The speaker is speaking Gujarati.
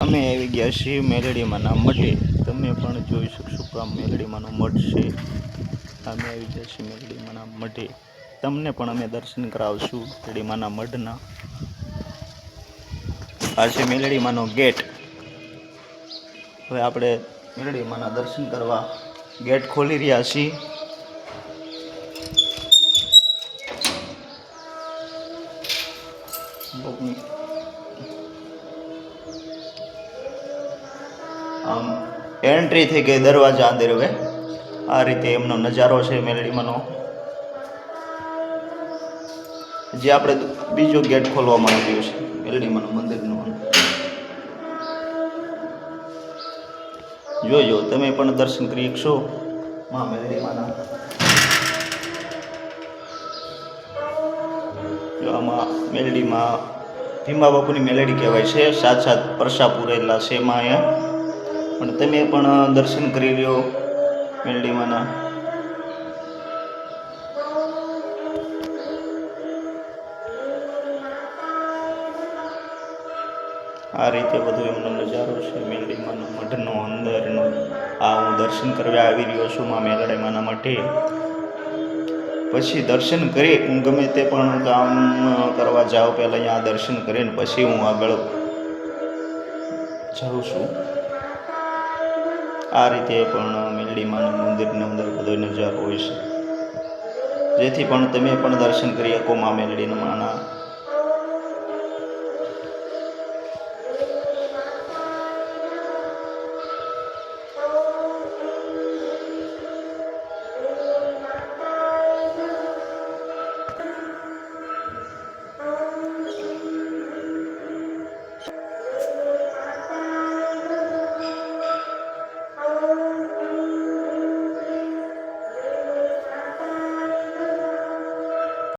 અમે આવી ગયા છીએ મેલડીમાંના મઢે. તમે પણ જોઈ શકશો કે આ મેલડીમાંનો મઠ છે. અમે આવી ગયા છીએ મેલડીમાંના મઢે. તમને પણ અમે દર્શન કરાવશું મેલડીમાંના મઢના. આ છે મેલડીમાંનો ગેટ. હવે આપણે મેલડીમાંના દર્શન કરવા ગેટ ખોલી રહ્યા છીએ. આમ એન્ટ્રી થઈ ગઈ દરવાજા અંદર હવે. આ રીતે એમનો નજારો છે મેલડીમાંનો જે આપણે બીજો ગેટ ખોલવામાં આવ્યો છે મેલડીમાંનું મંદિરનો. જોજો તમે પણ દર્શન કરી શકશો. મા મેલડીમાંના જો આમાં મેલડીમાં ભીમા બાપુની મેલેડી કહેવાય છે સાત સાત પરસા પૂરેલા છે એમાં અહીંયા. પણ તમે પણ દર્શન કરી લ્યો મેલડીમાંના. આ રીતે બધું એમનો નજારો છે મેલડીમાંનો, મઢનો અંદરનો. આ હું દર્શન કરવા આવી રહ્યો છું મા મેલડીમાંના મઢે પછી દર્શન કરી, હું ગમે તે પણ કામ કરવા જાઉં પહેલાં અહીંયા દર્શન કરીને પછી હું આગળ જાઉં છું. આ રીતે પણ મેલડીમાં મંદિરની અંદર બધો નજારો હોય છે. જેથી પણ તમે પણ દર્શન કરી શકો મા મેલડીના માના.